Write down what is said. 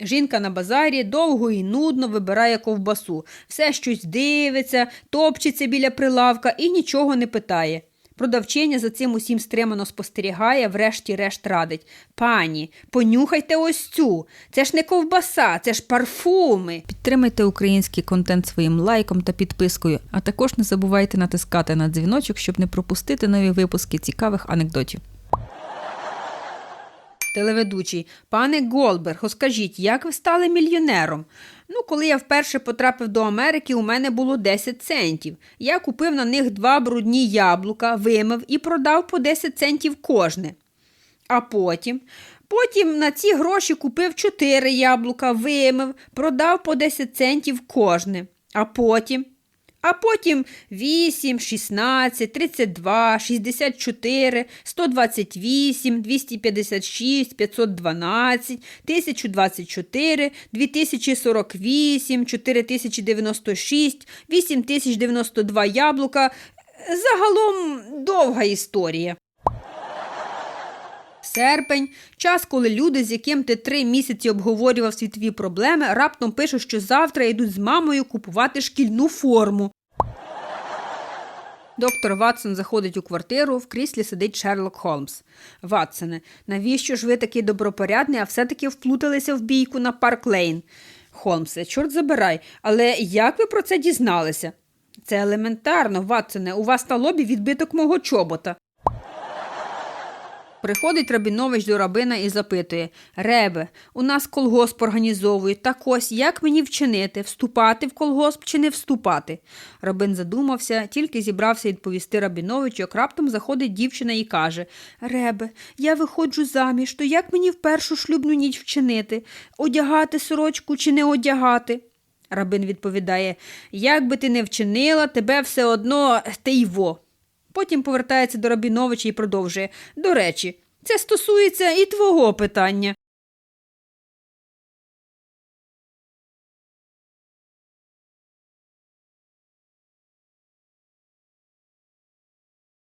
Жінка на базарі довго і нудно вибирає ковбасу, все щось дивиться, топчеться біля прилавка і нічого не питає. Продавчиня за цим усім стримано спостерігає, врешті-решт радить. Пані, понюхайте ось цю. Це ж не ковбаса, це ж парфуми. Підтримайте український контент своїм лайком та підпискою, а також не забувайте натискати на дзвіночок, щоб не пропустити нові випуски цікавих анекдотів. Телеведучий, пане Голберг, скажіть, як ви стали мільйонером? Ну, коли я вперше потрапив до Америки, у мене було 10 центів. Я купив на них два брудні яблука, вимив і продав по 10 центів кожне. А потім, потім на ці гроші купив 4 яблука, вимив, продав по 10 центів кожне. А потім, а потім 8, 16, 32, 64, 128, 256, 512, 1024, 2048, 4096, 8092 яблука. Загалом довга історія. Серпень час, коли люди, з яким ти три місяці обговорював світові проблеми, раптом пишуть, що завтра йдуть з мамою купувати шкільну форму. Доктор Ватсон заходить у квартиру, в кріслі сидить Шерлок Холмс. Ватсоне, навіщо ж ви такий добропорядний, а все-таки вплуталися в бійку на Парк Лейн? Холмсе, чорт забирай, але як ви про це дізналися? Це елементарно, Ватсоне, у вас на лобі відбиток мого чобота. Приходить Рабінович до рабина і запитує Ребе, у нас колгосп організовують. Так ось як мені вчинити, вступати в колгосп чи не вступати? Рабин задумався, тільки зібрався відповісти Рабіновичу, як раптом заходить дівчина і каже Ребе, я виходжу заміж, то як мені в першу шлюбну ніч вчинити? Одягати сорочку чи не одягати? Рабин відповідає Як би ти не вчинила, тебе все одно те й во. Потім повертається до Рабіновича і продовжує. До речі, це стосується і твого питання.